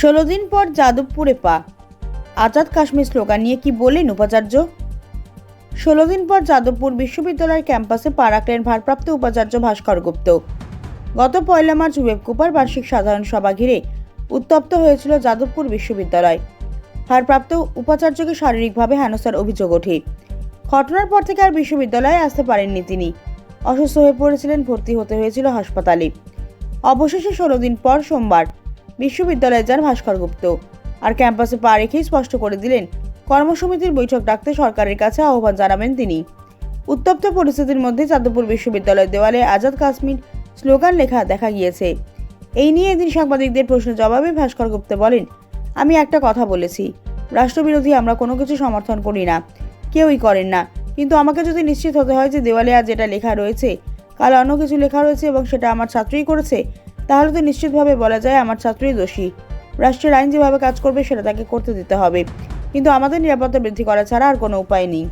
ষোলো দিন পর যাদবপুরে পা। আজাদ কাশ্মীর স্লোগান নিয়ে কি বললেন উপাচার্য? ষোলো দিন পর যাদবপুর বিশ্ববিদ্যালয়ের ক্যাম্পাসে পা রাখলেন ভারপ্রাপ্ত উপাচার্য ভাস্কর গুপ্ত। গত পয়লা মার্চ ওয়েবকুপার বার্ষিক সাধারণ সভা ঘিরে উত্তপ্ত হয়েছিল যাদবপুর বিশ্ববিদ্যালয়। ভারপ্রাপ্ত উপাচার্যকে শারীরিকভাবে হেনস্থার অভিযোগ ওঠে। ঘটনার পর থেকে আর বিশ্ববিদ্যালয়ে আসতে পারেননি তিনি। অসুস্থ হয়ে পড়েছিলেন, ভর্তি হতে হয়েছিল হাসপাতালে। অবশেষে ষোলো দিন পর সোমবার বিশ্ববিদ্যালয়ে যান ভাস্কর গুপ্ত। আর ক্যাম্পাসে পা রেখেই স্পষ্ট করে দিলেন, কর্মসমিতির বৈঠক ডাকতে সরকারের কাছে আহ্বান জানাবেন তিনি। উত্তপ্ত পরিস্থিতির মধ্যে যাদবপুর বিশ্ববিদ্যালয়ের দেওয়ালে আজাদ কাশ্মীর স্লোগান লেখা দেখা গিয়েছে। এই নিয়ে এদিন সাংবাদিকদের প্রশ্নের জবাবে ভাস্কর গুপ্ত বলেন, আমি একটা কথা বলেছি। রাষ্ট্রবিরোধী আমরা কোনো কিছু সমর্থন করি না। কেউই করেন না। কিন্তু আমাকে যদি নিশ্চিত হতে হয় যে দেওয়ালে আজ যেটা লেখা রয়েছে, কাল অন্য কিছু লেখা রয়েছে এবং সেটা আমার ছাত্রই করেছে তাহলে তো নিশ্চিতভাবে বলা যায় আমার ছাত্রই দোষী। রাষ্ট্রের আইন যেভাবে কাজ করবে সেটা তাকে করতে দিতে হবে। কিন্তু আমাদের নিরাপত্তা বৃদ্ধি করা ছাড়া আর কোনো উপায় নেই।